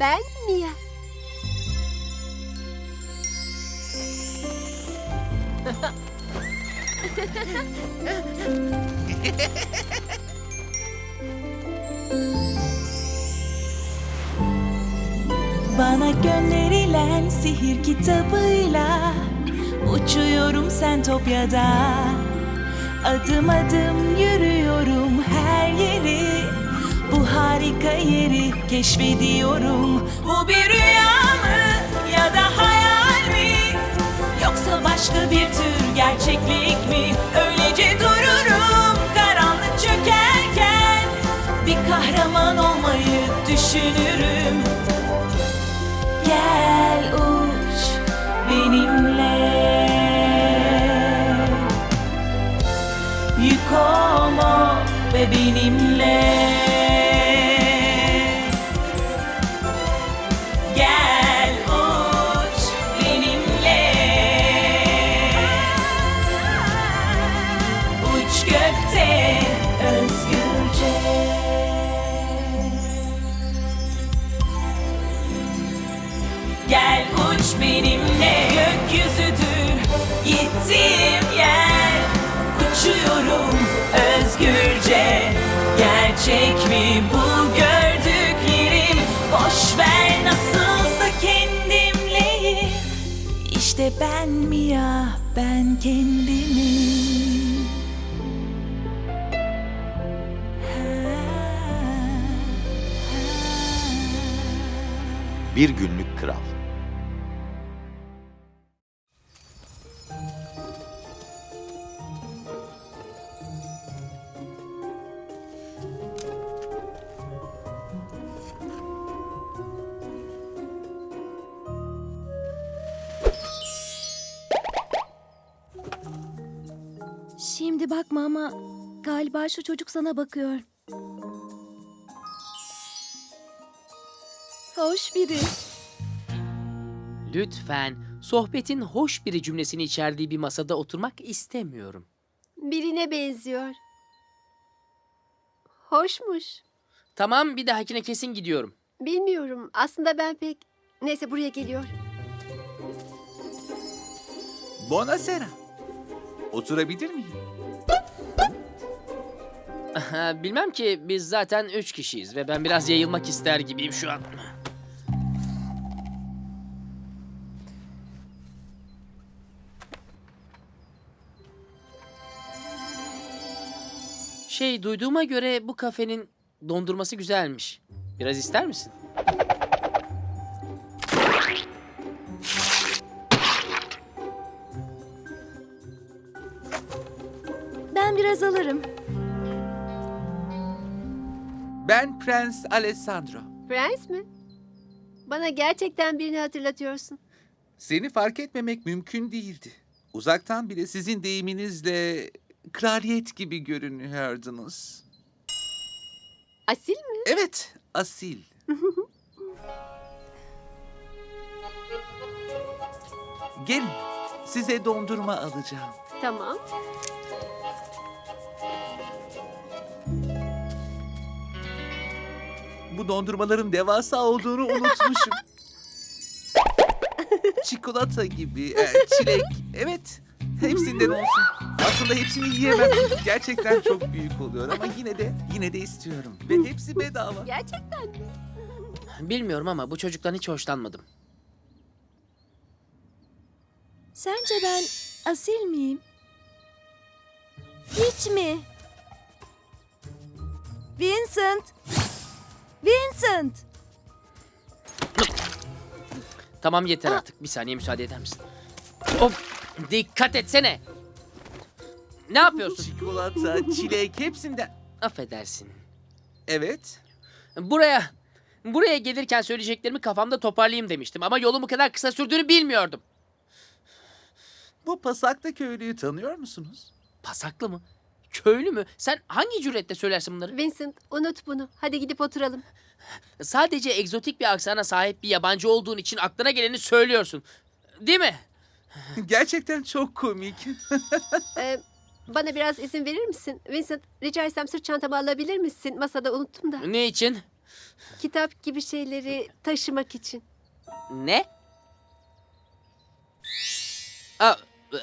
Ben Mia. Bana gönderilen sihir kitabıyla. Uçuyorum Sentopya'da Adım adım yürüyorum her yeri harika yeri keşfediyorum. Bu bir rüya mı ya da hayal mi? Yoksa başka bir tür gerçeklik mi? Öylece dururum karanlık çökerken Bir kahraman olmayı düşünürüm Gerçek mi bu gördüklerim? Boş ver nasılsa kendimleyim İşte ben Mia ben kendimim Bir Günlük Şimdi bakma ama galiba şu çocuk sana bakıyor. Hoş biri. Lütfen sohbetin hoş biri cümlesini içerdiği bir masada oturmak istemiyorum. Birine benziyor. Hoşmuş. Tamam bir dahakine kesin gidiyorum. Bilmiyorum. Aslında ben pek... Neyse buraya geliyor. Buonasera. Oturabilir miyim? Bilmem ki biz zaten üç kişiyiz ve ben biraz yayılmak ister gibiyim şu an. Şey duyduğuma göre bu kafenin dondurması güzelmiş. Biraz ister misin? Biraz alırım. Ben Prens Alessandro. Prens mi? Bana gerçekten birini hatırlatıyorsun. Seni fark etmemek mümkün değildi. Uzaktan bile sizin deyiminizle kraliyet gibi görünüyordunuz. Asil mi? Evet, asil. Gelin, size dondurma alacağım. Tamam. Bu dondurmaların devasa olduğunu unutmuşum. Çikolata gibi, e, çilek, evet. Hepsinden olsun. Aslında hepsini yiyemem. Gerçekten çok büyük oluyor ama yine de yine de istiyorum. Ve hepsi bedava. Gerçekten mi? Bilmiyorum ama bu çocuktan hiç hoşlanmadım. Sence ben asil miyim? Hiç mi? Vincent! Vincent! Tamam yeter artık. Bir saniye müsaade eder misin? Hop! Dikkat etsene. Ne yapıyorsun? Çikolata, çilek hepsinden. Affedersin. Evet. Buraya, buraya gelirken söyleyeceklerimi kafamda toparlayayım demiştim. Ama yolun bu kadar kısa sürdüğünü bilmiyordum. Bu Pasaklı köylüyü tanıyor musunuz? Pasaklı mı? Köylü mü? Sen hangi cüretle söylersin bunları? Vincent unut bunu. Hadi gidip oturalım. Sadece egzotik bir aksana sahip bir yabancı olduğun için aklına geleni söylüyorsun. Değil mi? Gerçekten çok komik. Ee, bana biraz izin verir misin? Vincent rica etsem sırt çantamı alabilir misin? Masada unuttum da. Ne için? Kitap gibi şeyleri taşımak için. Ne? Aa,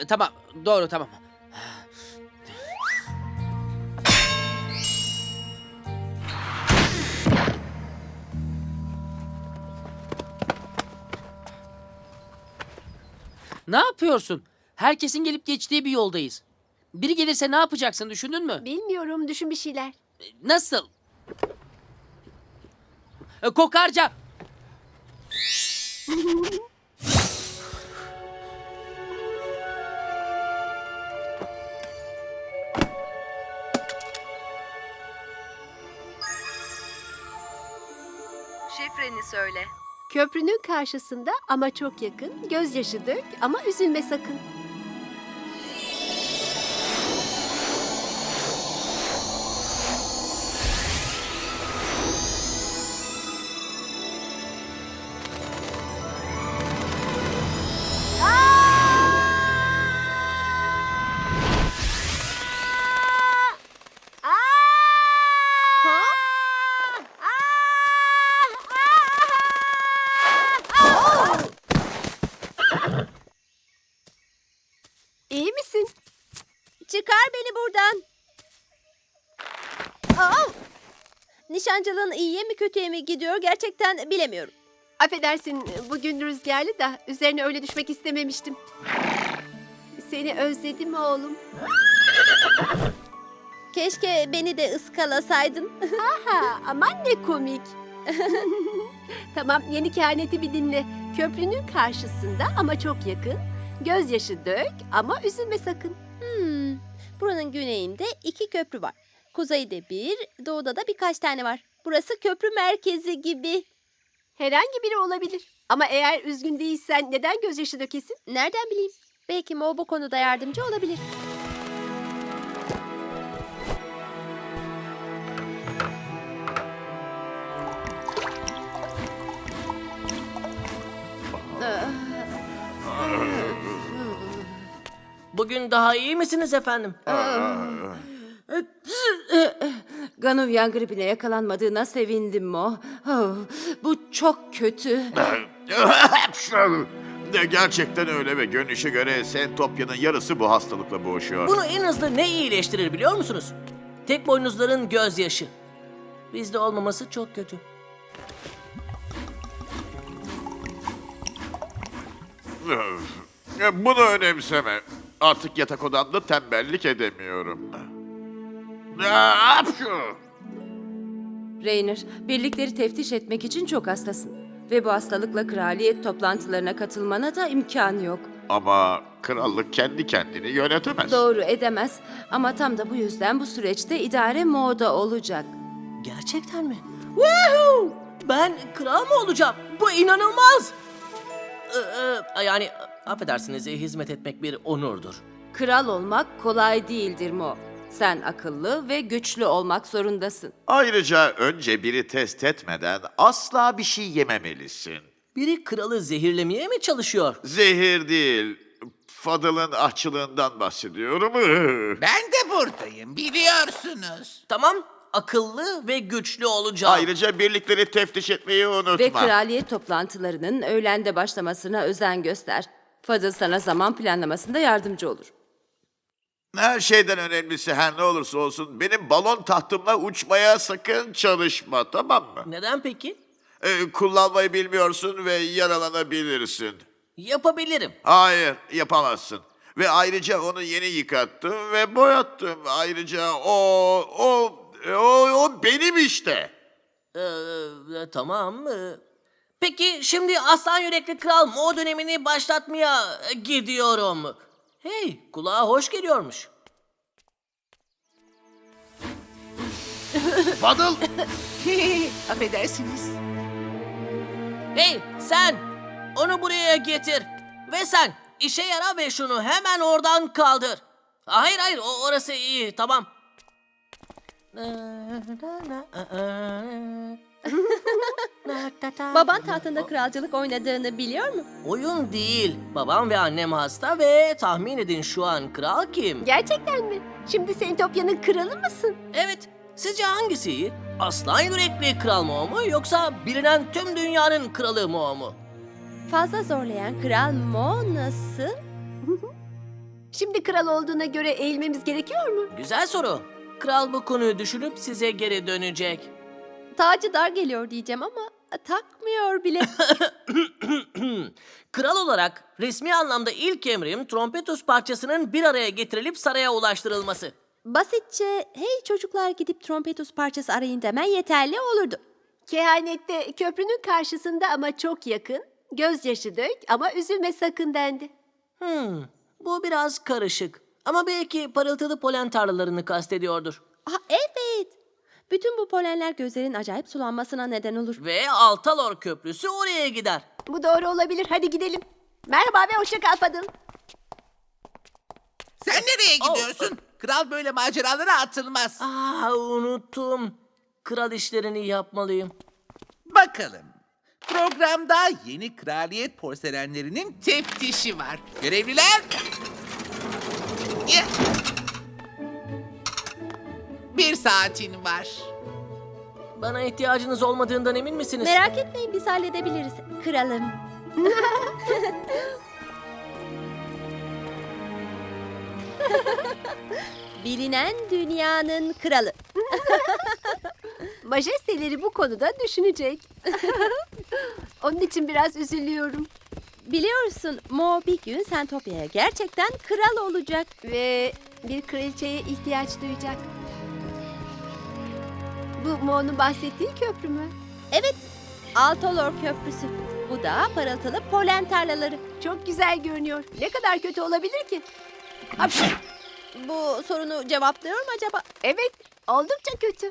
e, tamam, doğru tamam. Ne yapıyorsun? Herkesin gelip geçtiği bir yoldayız. Biri gelirse ne yapacaksın düşündün mü? Bilmiyorum, düşün bir şeyler. Nasıl? E, Kokarca! Şifreni söyle. Köprünün karşısında ama çok yakın, gözyaşı dök ama üzülme sakın. Beni buradan. Aa! Nişancılığın iyiye mi kötüye mi gidiyor gerçekten bilemiyorum. Affedersin, bugün rüzgarlı da üzerine öyle düşmek istememiştim. Seni özledim oğlum. Keşke beni de ıskalasaydın. Ha, aman ne komik. tamam, yeni kehaneti bir dinle. Köprünün karşısında ama çok yakın. Gözyaşı dök ama üzülme sakın. Hmm, buranın güneyinde iki köprü var. Kuzeyde bir, doğuda da birkaç tane var. Burası köprü merkezi gibi. Herhangi biri olabilir. Ama eğer üzgün değilsen neden gözyaşı dökesin? Nereden bileyim? Belki Mo bu konuda yardımcı olabilir. Bugün daha iyi misiniz efendim? Ganuvyan gripine yakalanmadığına sevindim Mo. Oh, bu çok kötü. De Gerçekten öyle ve görünüşe göre Sentopya'nın yarısı bu hastalıkla boğuşuyor. Bunu en hızlı ne iyileştirir biliyor musunuz? Tek boynuzların gözyaşı. Bizde olmaması çok kötü. Bunu önemseme. Artık yatak odamda tembellik edemiyorum. Hapşu! Rainer, birlikleri teftiş etmek için çok hastasın. Ve bu hastalıkla kraliyet toplantılarına katılmana da imkanı yok. Ama krallık kendi kendini yönetemez. Doğru edemez ama tam da bu yüzden bu süreçte idare Mo'da olacak. Gerçekten mi? Woohoo! Ben kral mı olacağım? Bu inanılmaz! Ee, e, yani affedersiniz hizmet etmek bir onurdur. Kral olmak kolay değildir Mo. Sen akıllı ve güçlü olmak zorundasın. Ayrıca önce biri test etmeden asla bir şey yememelisin. Biri kralı zehirlemeye mi çalışıyor? Zehir değil, Fadıl'ın ahçılığından bahsediyorum. Ben de buradayım biliyorsunuz. Tamam, akıllı ve güçlü olacağım. Ayrıca birlikleri teftiş etmeyi unutma. Ve kraliyet toplantılarının öğlende başlamasına özen göster. Fadıl sana zaman planlamasında yardımcı olur. Her şeyden önemlisi her ne olursa olsun benim balon tahtımla uçmaya sakın çalışma tamam mı? Neden peki? Ee, kullanmayı bilmiyorsun ve yaralanabilirsin. Yapabilirim. Hayır yapamazsın. Ve ayrıca onu yeni yıkattım ve boyattım. Ayrıca o, o, o, o benim işte. Ee, e, tamam. ee. Peki şimdi aslan yürekli kral Mo dönemini başlatmaya e, gidiyorum. Hey kulağa hoş geliyormuş. Fadıl! Affedersiniz. Hey sen onu buraya getir. Ve sen işe yara ve şunu hemen oradan kaldır. Hayır hayır o orası iyi tamam. Baban tahtında kralcılık oynadığını biliyor mu? Oyun değil. Babam ve annem hasta ve tahmin edin şu an kral kim? Gerçekten mi? Şimdi Sentopya'nın kralı mısın? Evet Sizce hangisi iyi? Aslan yürekli kral mı o mu yoksa bilinen tüm dünyanın kralı mı o mu? Fazla zorlayan Kral Mo nasıl? Şimdi kral olduğuna göre eğilmemiz gerekiyor mu? Güzel soru. Kral bu konuyu düşünüp size geri dönecek. Tacı dar geliyor diyeceğim ama takmıyor bile. Kral olarak resmi anlamda ilk emrim trompetus parçasının bir araya getirilip saraya ulaştırılması. Basitçe hey çocuklar gidip trompetus parçası arayın demen yeterli olurdu. Kehanette köprünün karşısında ama çok yakın, gözyaşı dök ama üzülme sakın dendi. Hmm, bu biraz karışık. Ama belki parıltılı polen tarlalarını kastediyordur. Ah evet. Bütün bu polenler gözlerin acayip sulanmasına neden olur. Ve Altalor Köprüsü oraya gider. Bu doğru olabilir. Hadi gidelim. Merhaba ve hoşça kal Fadıl. Sen nereye gidiyorsun? Kral böyle maceralara atılmaz. Aa, unuttum. Kral işlerini yapmalıyım. Bakalım. Programda yeni kraliyet porselenlerinin teftişi var. Görevliler. Ya. Bir saatin var. Bana ihtiyacınız olmadığından emin misiniz? Merak etmeyin biz halledebiliriz. Kralım. Bilinen dünyanın kralı. Majesteleri bu konuda düşünecek. Onun için biraz üzülüyorum. Biliyorsun Mo bir gün Sentopya'ya gerçekten kral olacak. Ve bir kraliçeye ihtiyaç duyacak. Bu Mo'nun bahsettiği köprü mü? Evet, Altolor Köprüsü. Bu da parıltılı polen tarlaları. Çok güzel görünüyor. Ne kadar kötü olabilir ki? Hapşır. Bu sorunu cevaplıyor mu acaba? Evet, oldukça kötü.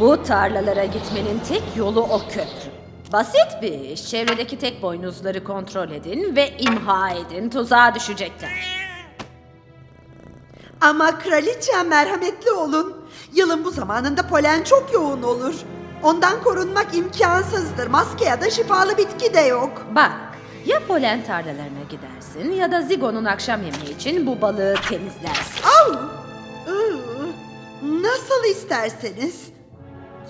Bu tarlalara gitmenin tek yolu o köprü. Basit bir iş. Çevredeki tek boynuzları kontrol edin ve imha edin. Tuzağa düşecekler. Ama kraliçem merhametli olun. Yılın bu zamanında polen çok yoğun olur. Ondan korunmak imkansızdır. Maske ya da şifalı bitki de yok. Bak, ya polen tarlalarına gidersin ya da Zigo'nun akşam yemeği için bu balığı temizlersin. Iı, Nasıl isterseniz.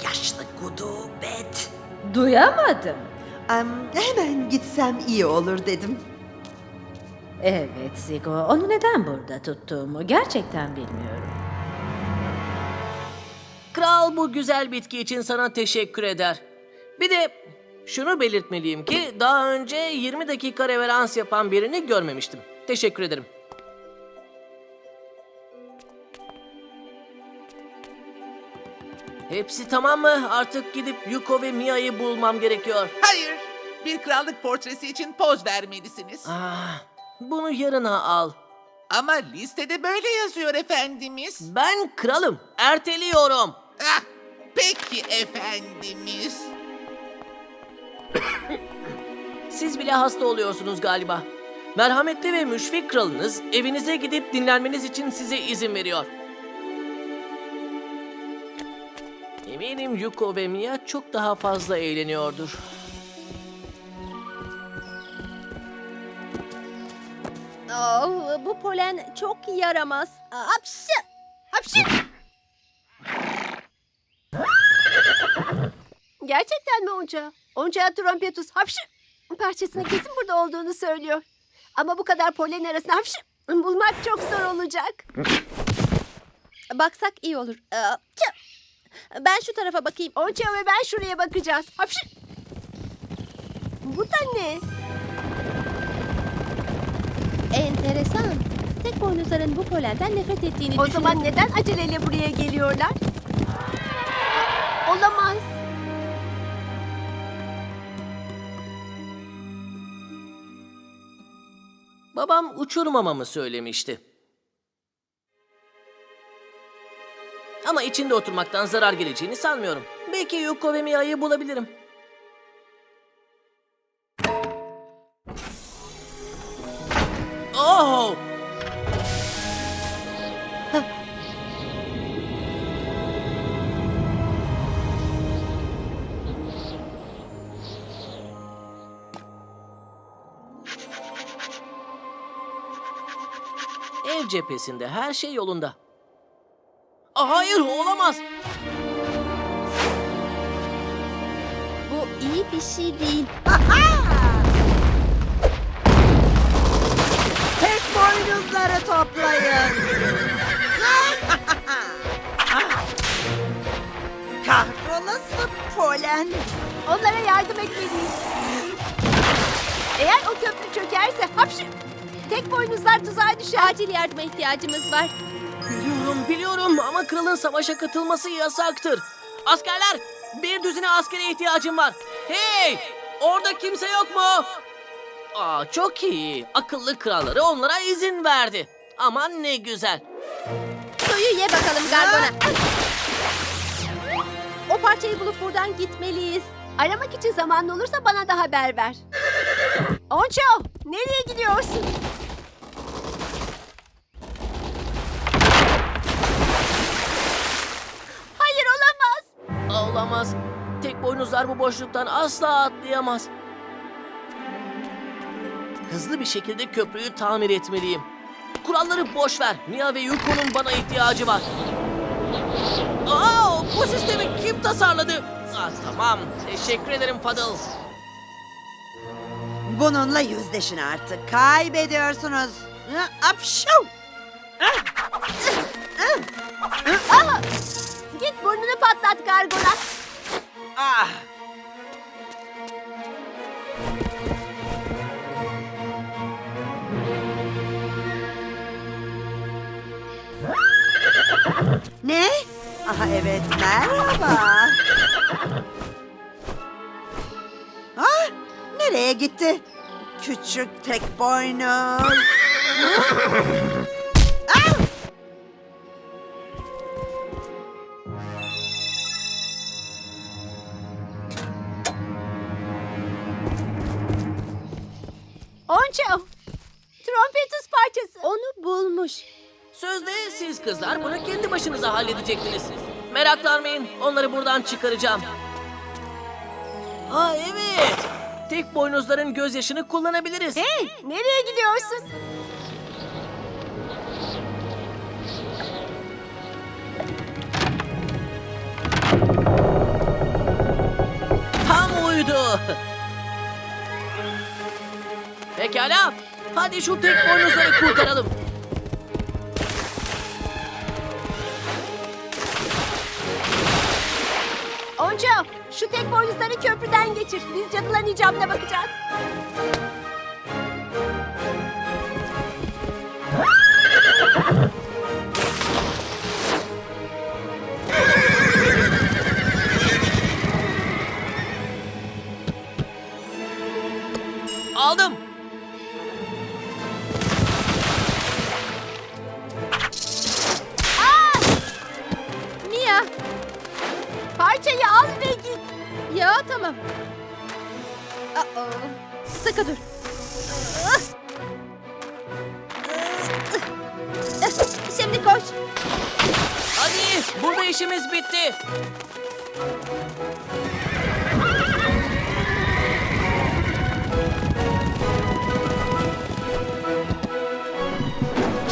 Yaşlı gudubet. Duyamadım. Em, hemen gitsem iyi olur dedim. Evet Zigo, onu neden burada tuttuğumu gerçekten bilmiyorum. Kral bu güzel bitki için sana teşekkür eder. Bir de şunu belirtmeliyim ki daha önce 20 dakika reverans yapan birini görmemiştim. Teşekkür ederim. Hepsi tamam mı? Artık gidip Yuko ve Mia'yı bulmam gerekiyor. Hayır. Bir krallık portresi için poz vermelisiniz. Ah, bunu yarına al. Ama listede böyle yazıyor efendimiz. Ben kralım. Erteliyorum. Ah, peki efendimiz. Siz bile hasta oluyorsunuz galiba. Merhametli ve müşfik kralınız evinize gidip dinlenmeniz için size izin veriyor. Eminim Yuko ve Mia çok daha fazla eğleniyordur. Oh, bu polen çok yaramaz. Hapşı! Hapşı! Gerçekten mi Onca? Onca trompetus hapşır parçasının kesin burada olduğunu söylüyor. Ama bu kadar polen arasında hapşır bulmak çok zor olacak. Baksak iyi olur. Hapşı! Ben şu tarafa bakayım. Onca ve ben şuraya bakacağız. Hapşır. Bu da ne? Enteresan. Tek boynuzların bu polenden nefret ettiğini O düşünüyorum. zaman neden aceleyle buraya geliyorlar? Olamaz. Babam uçurmamamı söylemişti. Ama içinde oturmaktan zarar geleceğini sanmıyorum. Belki Yuko ve Mia'yı bulabilirim. Oh! Ev cephesinde her şey yolunda. Hayır olamaz. Bu iyi bir şey değil. Tek boynuzları toplayın. Kahrolası polen. Onlara yardım etmeliyiz. Eğer o köprü çökerse hapşı. Tek boynuzlar tuzağa düşer. Acil yardıma ihtiyacımız var. Biliyorum ama kralın savaşa katılması yasaktır. Askerler bir düzine askere ihtiyacım var. Hey orada kimse yok mu? Aa çok iyi. Akıllı kralları onlara izin verdi. Aman ne güzel. Suyu ye bakalım Gargona. O parçayı bulup buradan gitmeliyiz. Aramak için zamanın olursa bana da haber ver. Onço, nereye gidiyorsun? Hayır olamaz. Tek boynuzlar bu boşluktan asla atlayamaz. Hızlı bir şekilde köprüyü tamir etmeliyim. Kuralları boş ver. Mia ve Yuko'nun bana ihtiyacı var. Aa, bu sistemi kim tasarladı? Ah, tamam. Teşekkür ederim Fadıl. Bununla yüzleşin artık. Kaybediyorsunuz. Apşu! Git burnunu patlat Gargona. Ah! Ne? Aha evet merhaba. Ah, nereye gitti? Küçük tek boynuz. Onço, trompetus parçası. Onu bulmuş. Sözde siz kızlar bunu kendi başınıza halledecektiniz. Meraklanmayın, onları buradan çıkaracağım. Ha evet, tek boynuzların gözyaşını kullanabiliriz. Hey, nereye gidiyorsun? Tam uydu. Pekala, hadi şu tek boynuzları kurtaralım. Onço, şu tek boynuzları köprüden geçir. Biz cadıların icabına bakacağız. Hadi, burada işimiz bitti.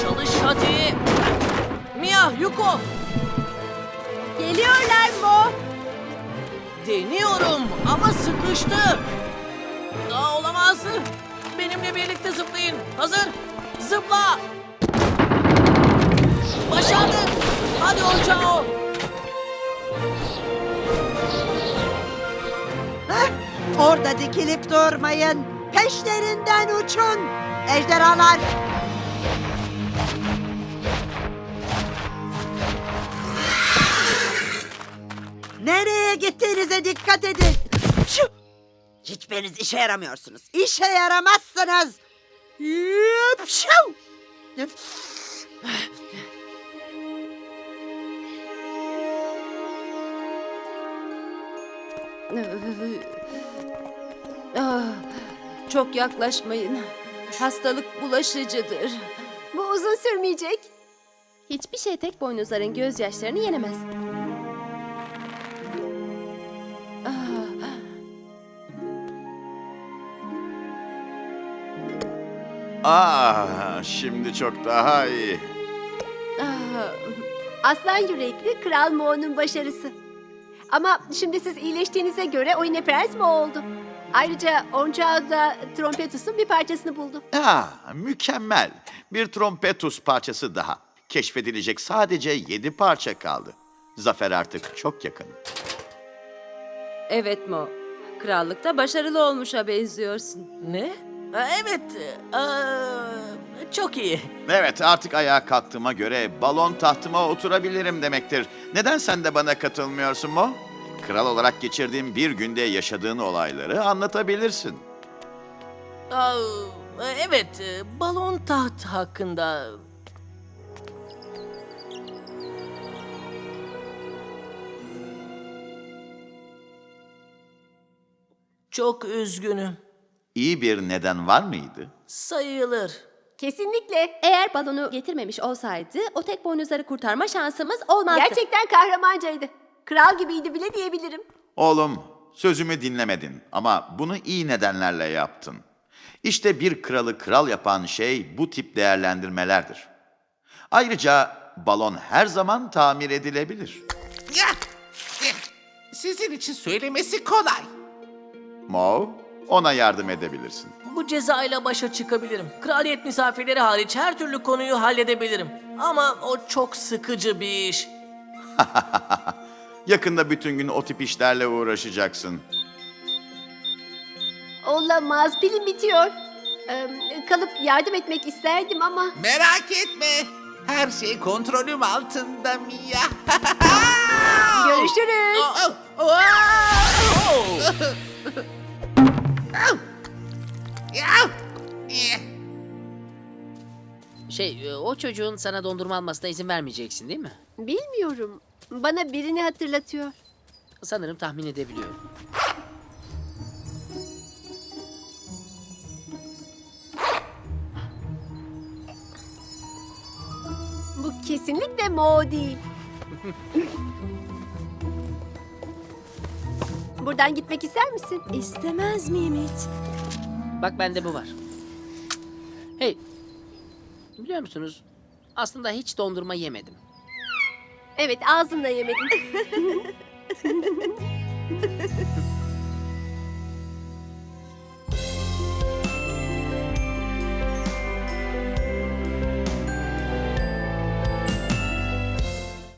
Çalış hadi. Mia, Yuko. Geliyorlar Mo. Deniyorum ama sıkıştı. Daha olamaz. Benimle birlikte zıplayın. Hazır. Zıpla. Başardık. Hadi. Heh, orada dikilip durmayın. Peşlerinden uçun. Ejderhalar. Nereye gittiğinize dikkat edin. Şu! Hiçbiriniz işe yaramıyorsunuz. İşe yaramazsınız. Yıp, Ah, çok yaklaşmayın. Hastalık bulaşıcıdır. Bu uzun sürmeyecek. Hiçbir şey tek boynuzların gözyaşlarını yenemez. Ah, Ah, şimdi çok daha iyi. Ah, Aslan yürekli Kral Mo'nun başarısı. Ama şimdi siz iyileştiğinize göre o yine prens mi oldu? Ayrıca Oncağı da Trompetus'un bir parçasını buldu. Ah, mükemmel. Bir trompetus parçası daha. Keşfedilecek sadece yedi parça kaldı. Zafer artık çok yakın. Evet Mo. Krallıkta başarılı olmuşa benziyorsun. Ne? Ha, Evet. aa, çok iyi. Evet, artık ayağa kalktığıma göre balon tahtıma oturabilirim demektir. Neden sen de bana katılmıyorsun Mo? Kral olarak geçirdiğin bir günde yaşadığın olayları anlatabilirsin. Aa, evet. Balon taht hakkında. Çok üzgünüm. İyi bir neden var mıydı? Sayılır. Kesinlikle. Eğer balonu getirmemiş olsaydı o tek boynuzları kurtarma şansımız olmazdı. Gerçekten kahramancaydı. Kral gibiydi bile diyebilirim. Oğlum, sözümü dinlemedin ama bunu iyi nedenlerle yaptın. İşte bir kralı kral yapan şey bu tip değerlendirmelerdir. Ayrıca balon her zaman tamir edilebilir. Sizin için söylemesi kolay. Mo, ona yardım edebilirsin. Bu cezayla başa çıkabilirim. Kraliyet misafirleri hariç her türlü konuyu halledebilirim. Ama o çok sıkıcı bir iş. Yakında bütün gün o tip işlerle uğraşacaksın. Olamaz. Pilim bitiyor. Ee, kalıp yardım etmek isterdim ama... Merak etme. Her şey kontrolüm altında Mia. Görüşürüz. Oh, oh, oh. Şey, e, o çocuğun sana dondurma almasına izin vermeyeceksin değil mi? Bilmiyorum. Bana birini hatırlatıyor. Sanırım tahmin edebiliyorum. Bu kesinlikle Mo değil. Buradan gitmek ister misin? İstemez miyim hiç? Bak bende bu var. Hey, biliyor musunuz? Aslında hiç dondurma yemedim. Evet ağzımla yemedim.